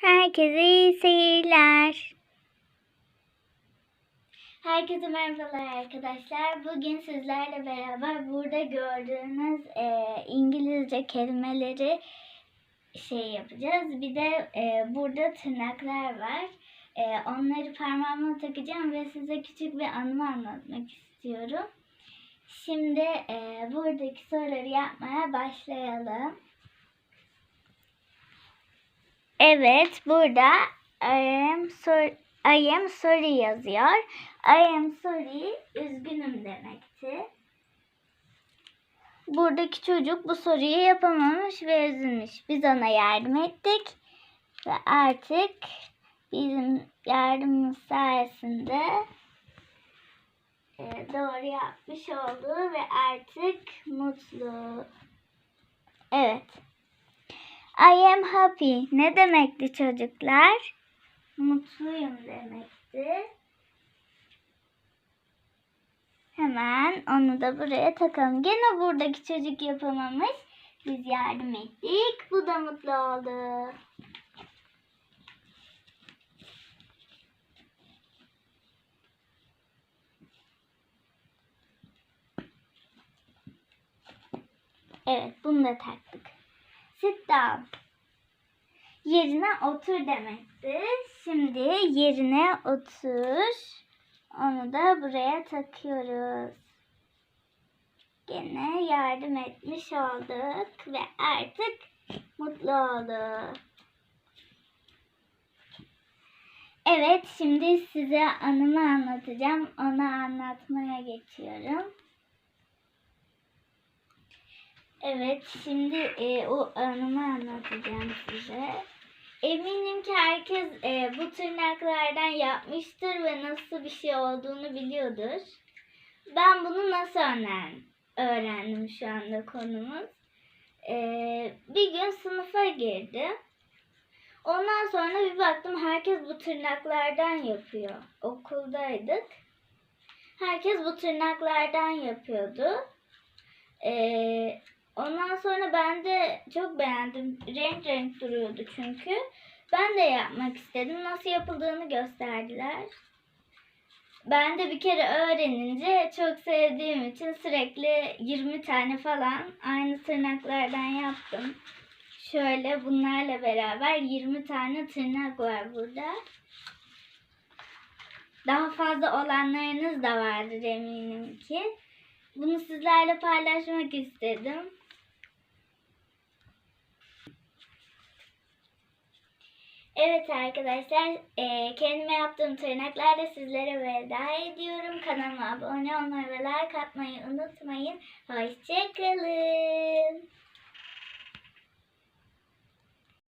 Herkese iyi seyirler. Herkese merhabalar arkadaşlar. Bugün sizlerle beraber burada gördüğünüz e, İngilizce kelimeleri şey yapacağız. Bir de e, burada tırnaklar var. E, onları parmağıma takacağım ve size küçük bir anımı anlatmak istiyorum. Şimdi e, buradaki soruları yapmaya başlayalım. Evet, burada I am sorry, I am sorry yazıyor. I am sorry, üzgünüm demekti. Buradaki çocuk bu soruyu yapamamış ve üzülmüş. Biz ona yardım ettik ve artık bizim yardımımız sayesinde e, doğru yapmış oldu ve artık mutlu. Evet. I am happy. Ne demekti çocuklar? Mutluyum demekti. Hemen onu da buraya takalım. Gene buradaki çocuk yapamamış. Biz yardım ettik. Bu da mutlu oldu. Evet, bunu da taktık. Sit down. Yerine otur demekti. Şimdi yerine otur. Onu da buraya takıyoruz. Gene yardım etmiş olduk ve artık mutlu olduk. Evet, şimdi size anımı anlatacağım. Onu anlatmaya geçiyorum. Evet, şimdi e, o anımı anlatacağım size. Eminim ki herkes e, bu tırnaklardan yapmıştır ve nasıl bir şey olduğunu biliyordur. Ben bunu nasıl öğren öğrendim şu anda konumuz. E, bir gün sınıfa girdim. Ondan sonra bir baktım herkes bu tırnaklardan yapıyor. Okuldaydık. Herkes bu tırnaklardan yapıyordu. Ee, ondan sonra ben de çok beğendim. Renk renk duruyordu çünkü. Ben de yapmak istedim. Nasıl yapıldığını gösterdiler. Ben de bir kere öğrenince çok sevdiğim için sürekli 20 tane falan aynı tırnaklardan yaptım. Şöyle bunlarla beraber 20 tane tırnak var burada. Daha fazla olanlarınız da vardır eminim ki. Bunu sizlerle paylaşmak istedim. Evet arkadaşlar, e, kendime yaptığım tırnaklarla sizlere veda ediyorum. Kanalıma abone olmayı ve like atmayı unutmayın. Hoşçakalın.